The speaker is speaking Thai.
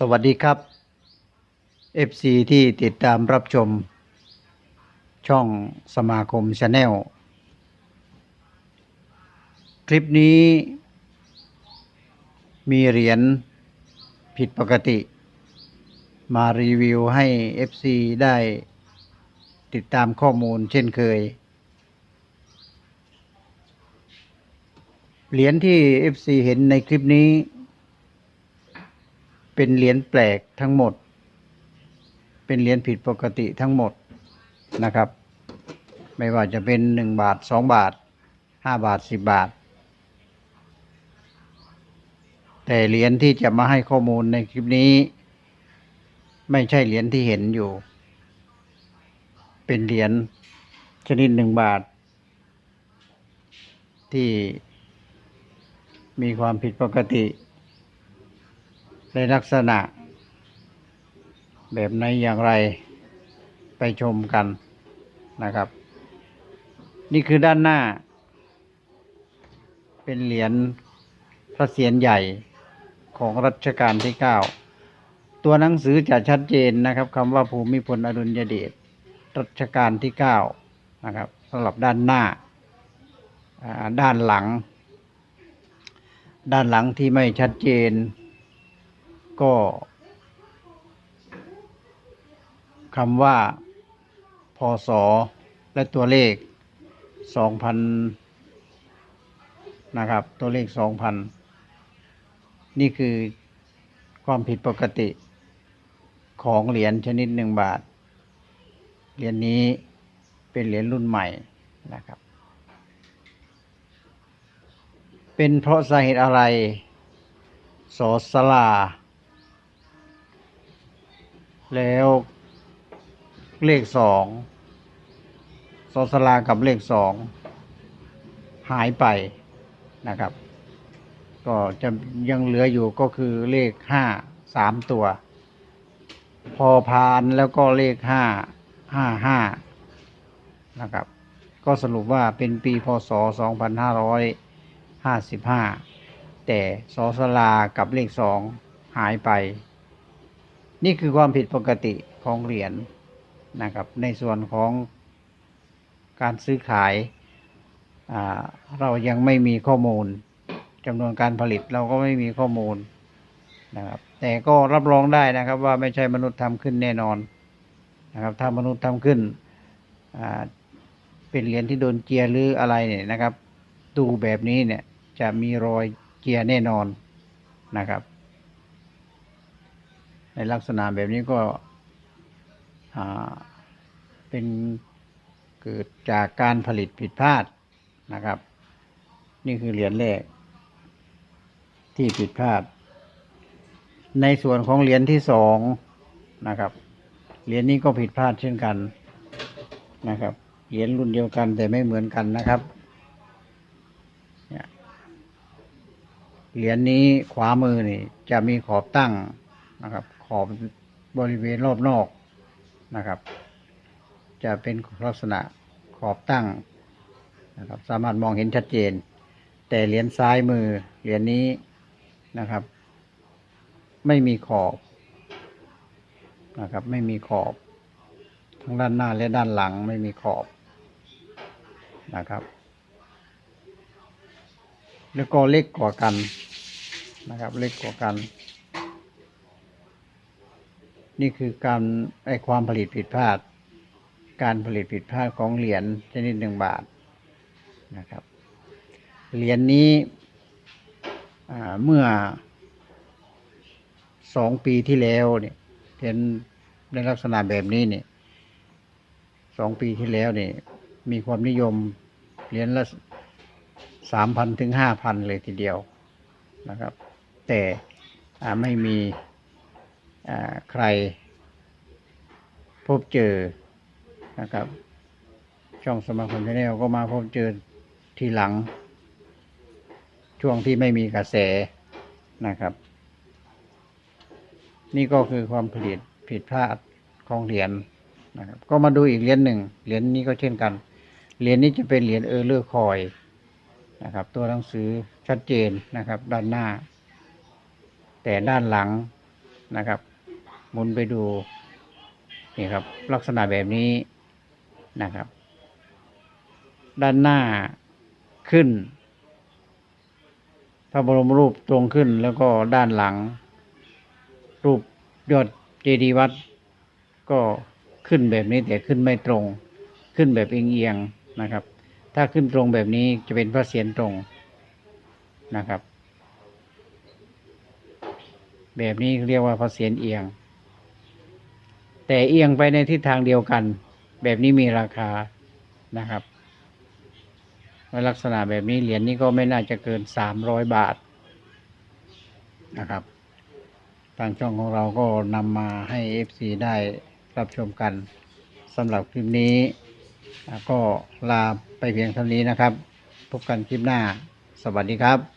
สวัสดีครับ FC ที่ติดตามรับชม ช่องสมาคมชาแนลคลิปนี้ มีเหรียญผิดปกติ มารีวิวให้ FC ได้ติดตามข้อมูลเช่นเคย เหรียญที่ FC เห็นในคลิปนี้ เป็นเหรียญแปลกทั้งหมด เป็นเหรียญผิดปกติทั้งหมดนะครับ ไม่ว่าจะเป็นหนึ่งบาทสองบาทห้าบาทสิบบาท แต่เหรียญที่จะมาให้ข้อมูลในคลิปนี้ ไม่ใช่เหรียญที่เห็นอยู่ เป็นเหรียญชนิดหนึ่งบาท ที่มีความผิดปกติ ในลักษณะ แบบไหนอย่างไรไปชมกันนะครับ นี่คือด้านหน้า เป็นเหรียญพระเศียรใหญ่ของรัชกาลที่เก้าตัวหนังสือจะชัดเจนนะครับคำว่าภูมิพลอดุลยเดชรัชกาลที่เก้านะครับสำหรับด้านหน้าอ่าด้านหลัง ด้านหลังที่ไม่ชัดเจน ก็คำว่าพศและตัวเลขสองพันนะครับ ตัวเลขสองพันนี่คือความผิดปกติของเหรียญชนิดหนึ่งบาท เหรียญนี้เป็นเหรียญรุ่นใหม่นะครับ เป็นเพราะสาเหตุอะไรสอสลา แล้วเลขสองสอสลากับเลขสองหายไปนะครับ ก็จะยังเหลืออยู่ก็คือเลขห้าสามตัว พอพานแล้วก็เลขห้าห้าห้านะครับ ก็สรุปว่าเป็นปีพศสองพันห้าร้อยห้าสิบห้าแต่สอสลากับเลขสองหายไป นี่คือความผิดปกติของเหรียญนะครับ ในส่วนของการซื้อขายเรายังไม่มีข้อมูลจำนวนการผลิตเราก็ไม่มีข้อมูลนะครับ แต่ก็รับรองได้นะครับว่าไม่ใช่มนุษย์ทำขึ้นแน่นอนนะครับ ถ้ามนุษย์ทำขึ้นเป็นเหรียญที่โดนเจียร์หรืออะไรเนี่ยนะครับดูแบบนี้เนี่ยจะมีรอยเจียร์แน่นอนนะครับ ในลักษณะแบบนี้ก็เป็นเกิดจากการผลิตผิดพลาดนะครับ นี่คือเหรียญแรกที่ผิดพลาด ในส่วนของเหรียญที่สองนะครับเหรียญนี้ก็ผิดพลาดเช่นกันนะครับเหรียญรุ่นเดียวกันแต่ไม่เหมือนกันนะครับเหรียญนี้ขวามือนี่จะมีขอบตั้งนะครับ ขอบบริเวณรอบนอกนะครับ จะเป็นลักษณะขอบตั้งนะครับ สามารถมองเห็นชัดเจน แต่เหรียญซ้ายมือเหรียญนี้นะครับ ไม่มีขอบนะครับ ไม่มีขอบทั้งด้านหน้าและด้านหลังไม่มีขอบนะครับ แล้วก็เล็กกว่ากันนะครับ เล็กกว่ากัน นี่คือการไอความผลิตผิดพลาด การผลิตผิดพลาดของเหรียญชนิดหนึ่งบาทนะครับ เหรียญนี้เมื่อสองปีที่แล้วเนี่ยเห็นในลักษณะแบบนี้เนี่ยสองปีที่แล้วเนี่ยมีความนิยมเหรียญละสามพันถึงห้าพันเลยทีเดียวนะครับ แต่ไม่มี ใคร พบเจอนะครับ ช่องสมาคมชาแนลก็มาพบเจอทีหลัง ช่วงที่ไม่มีกระแสนะครับ นี่ก็คือความผลิตผิดพลาดของเหรียญนะครับ ก็มาดูอีกเหรียญหนึ่งเหรียญนี้ก็เช่นกันเหรียญนี้จะเป็นเหรียญเออร์เลอร์คอยนะครับ ตัวหนังสือชัดเจนนะครับ ด้านหน้า แต่ด้านหลังนะครับ หมุนไปดูนี่ครับ ลักษณะแบบนี้นะครับ ด้านหน้าขึ้น พระบรมรูปตรงขึ้นแล้วก็ด้านหลัง รูปยอดเจดีย์วัด ก็ขึ้นแบบนี้แต่ขึ้นไม่ตรง ขึ้นแบบเอียงๆนะครับ ถ้าขึ้นตรงแบบนี้จะเป็นพระเศียรตรงนะครับ แบบนี้เรียกว่าพระเศียรเอียง แต่เอียงไปในทิศทางเดียวกัน แบบนี้มีราคานะครับลักษณะแบบนี้เหรียญนี้ก็ไม่น่าจะเกินสามร้อยบาทนะครับ ทางช่องของเราก็นำมาให้ FC ได้รับชมกันสำหรับคลิปนี้ ก็ลาไปเพียงเท่านี้นะครับ พบกันคลิปหน้า สวัสดีครับ